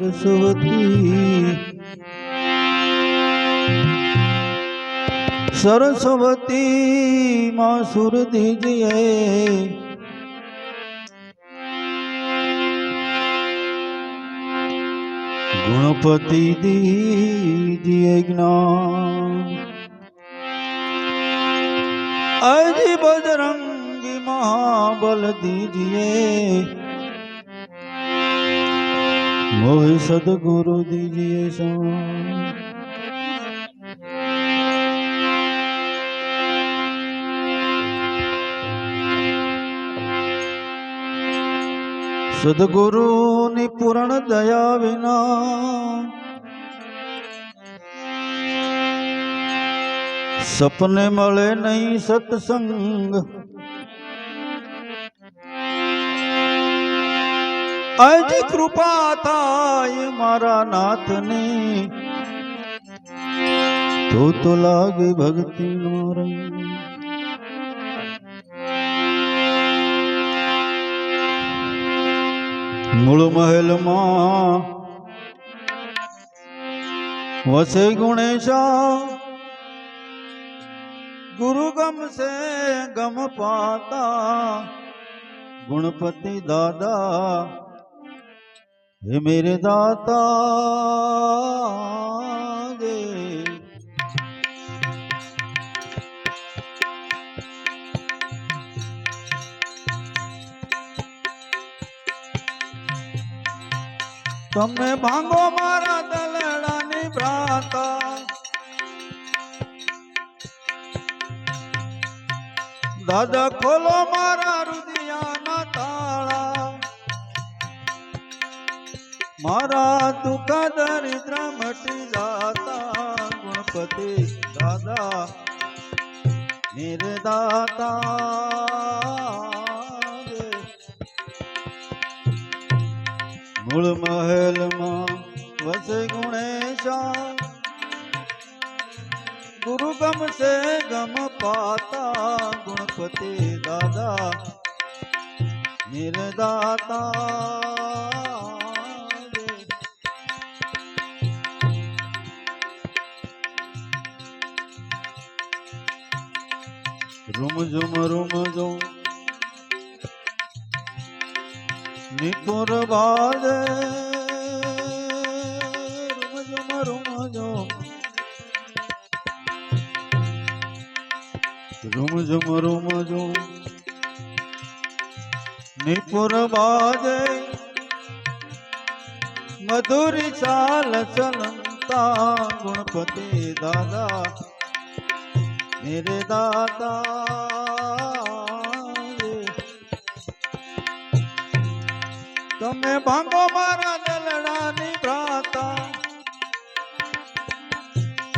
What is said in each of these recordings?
सरस्वती। सरस्वती माँ सुर दीजिए गुणपति दीजिए ज्ञान। अजी बजरंगी महाबल दीजिए મોહે સદગુરુ દીજીએ સદગુરુની પૂર્ણ દયા વિના સપને મળે નહીં સત્સંગ આજ કૃપા થાય મારા નાથની. તો તો લાગે ભક્તિ નો રંગ મૂળ મહેલમાં વસે ગુણેશા. ગુરુ ગમશે ગમ પાતા. ગુણપતિ દાદા હે મેરે દાતા જે તમે ભાંગો મારા દલડાની ભ્રાતા। દાદા ખોલો મારા રુદિયાના મારા દુઃખ દરિદ્ર મટી જાતા ગુણપતિ દાદા મેરે દાતા જે મૂળ મહેલમાં વસે ગુણેશા ગુરુ ગમશે ગમ પાતા ગુણપતિ દાદા નિર્દાતા રૂમ ઝુમ રૂમ ઝુમ નિપુર બાજે રૂમ ઝુમ રૂમ ઝુમ રૂમ ઝુમ રૂમ ઝુમ નિપુર બાજે મધુરી ચાલ ચલંતા. ગુણપતિ દાદા. દાતા રે. તમે ભાંગો મારા દલડાની ભ્રાતા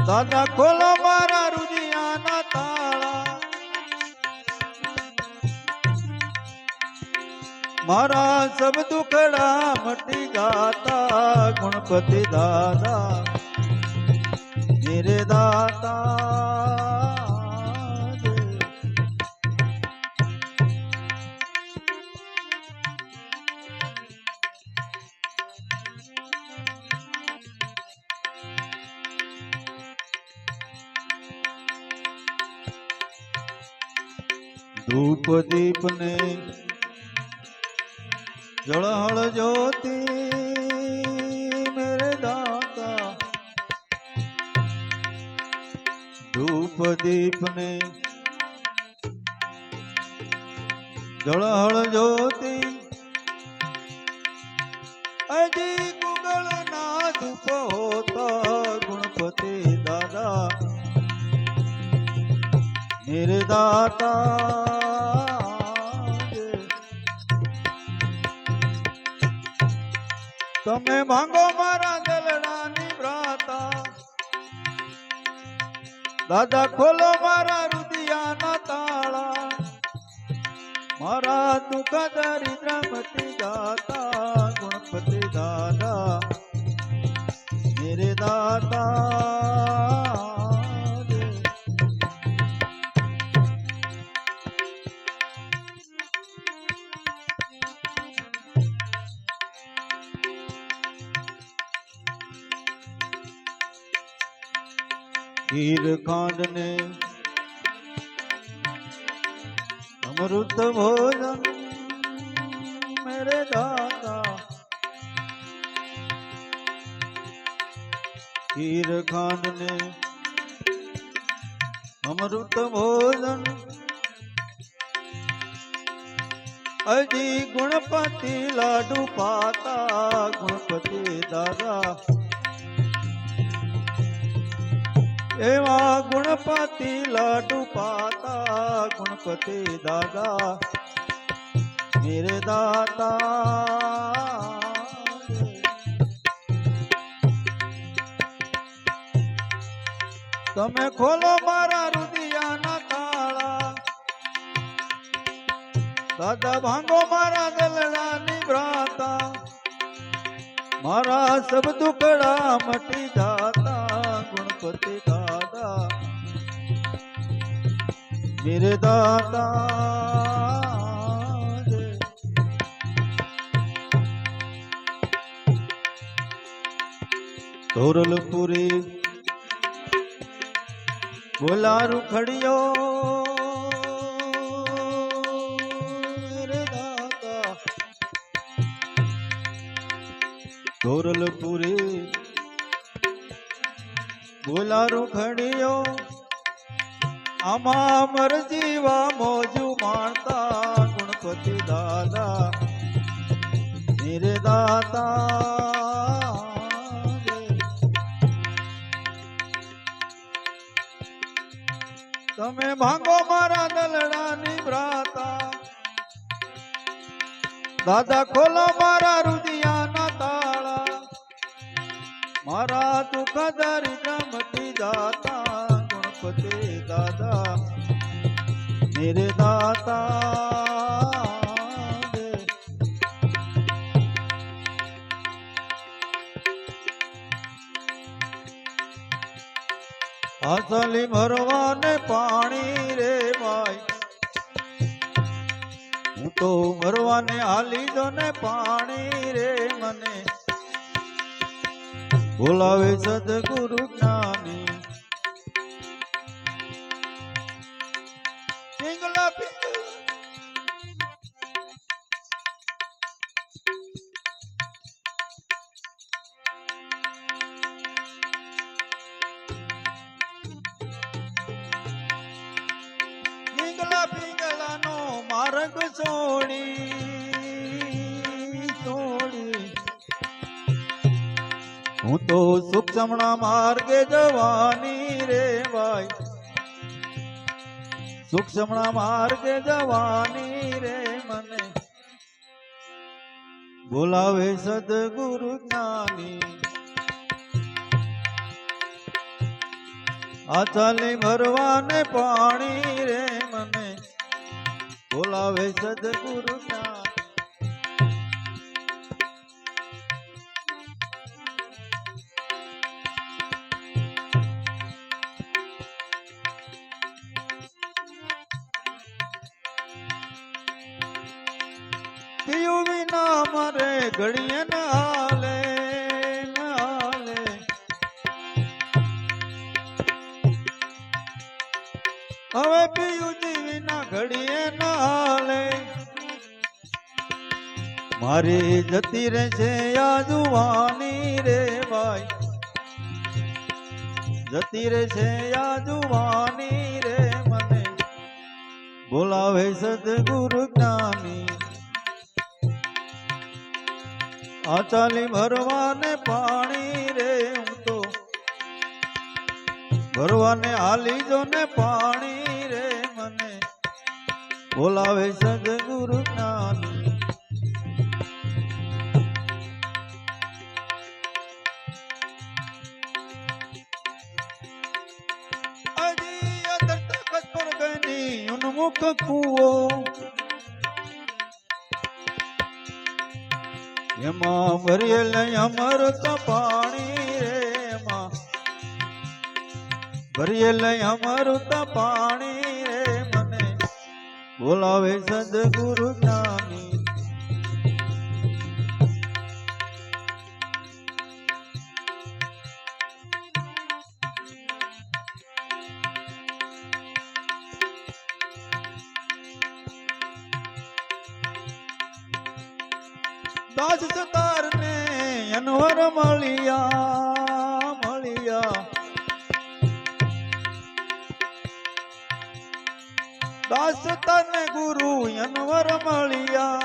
દાદા ખોલો મારા રુદિયાના તાળા મારા સબ દુખડા મટી જાતા ગુણપતિ દાદા મેરે દાતા દીપ ને જળહળ જ્યોતિ મેરે દાતા ધૂપ દીપ ને જળહળ જ્યોતિ અજી ગુગળ ના ધૂપ હોતા ગુણપતિ દાદા मेरे दाता તમે માંગો મારા દલડાની ભ્રાતા દાદા ખોલો મારા રુદિયાના તાળા મારા દુઃખ દરિદ્ર મટી हीर कांड ने अमृत भोजन मेरे दादा हीर कांड ने अमृत भोजन। अजी गुणपति लाडू पाता, गुणपति दादा। એવા ગુણપતિ લાડુ પાતા ગુણપતિ દાદા મેરે દાતા તમે ખોલો મારા રુદિયાના તાળા દાદા ભાંગો મારા દલડાની ભ્રાતા મારા સબ દુકડા મટી જાતા ગુણપતિ દાદા મેરે દાતા જય. ધોરલપુરી બોલારું ખડિયો મેરે દાતા ધોરલપુરી બોલારું ખડિયો આમાં મરજીવા મોજુ માણતા ગુણપતિ દાદા મેરે દાતા જય. તમે ભાંગો મારા દલડાની ભ્રાતા દાદા ખોલો મારા રુદિયાના તાળા મારા દુઃખ દરિદ્ર મટી ગણપતિ દાદા મેરે દાતા જય. હાસલી ભરવાને પાણી રે ભાઈ હું તો મરવાને હાલી દો ને પાણી રે મને બોલાવે સદગુરુ જ્ઞાની પિંગલા પિંગલા પિંગલા પિંગલાનો માર્ગ છોડી છોડી હું તો સૂક્ષ્મણા માર્ગે જવાની રે ભાઈ. સૂક્ષ્મણા માર્ગે જવાની રે મને. બોલાવે સદગુરુ જ્ઞાની. આચાલી ચાલી ભરવાને પાણી રે મને. બોલાવે સદગુરુ જ્ઞાન. વિના મરે ઘડીએ ન હાલે હવે પીયું જીવીના ઘડીએ ન મારી જતી રહેશે આ જુવાની રે ભાઈ. જતી રહેશે આ જુવાની રે મને. બોલાવે સદગુરુ જ્ઞાની. આ ચાલી ભરવાને પાણી રે હું તો. ભરવાને હાલી જો ને પાણી રે મને. બોલાવે સદગુરુ જ્ઞાન. ઉન્મુખ કુવો ભરીએ લઈ અમારું તો પાણી રે મને બોલાવે સદગુરુ જ્ઞાની દાસ સતાર ને અનવર મળિયા મળિયા દાસ તને ગુરુ અનવર મળ્યા.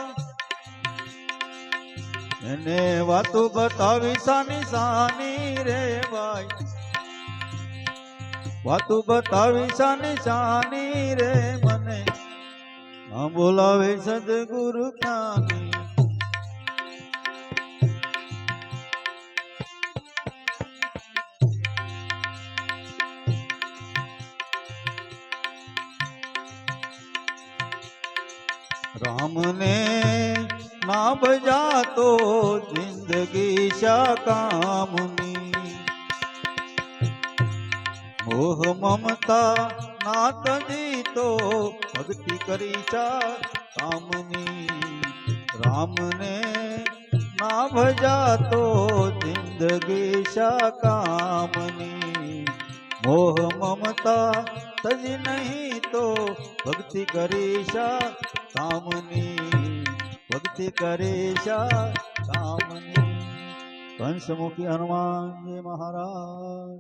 એને વાતો બતાવી સાની સાની રે ભાઈ. વાતો બતાવી સાની સાની રે મને. બોલાવે સદગુરુ જ્ઞાની. राम ने ना बजा तो ज़िंदगी शा कामनी मोह ममता ना तजी तो भक्ति करी चा कामनी। राम ने ना भजा तो ज़िंदगी शा कामनी मोह ममता तजी नहीं तो भक्ति करी शा કામની ભક્તિ કરે શા કામની કંસમુખી હનુમાનજી મહારાજ.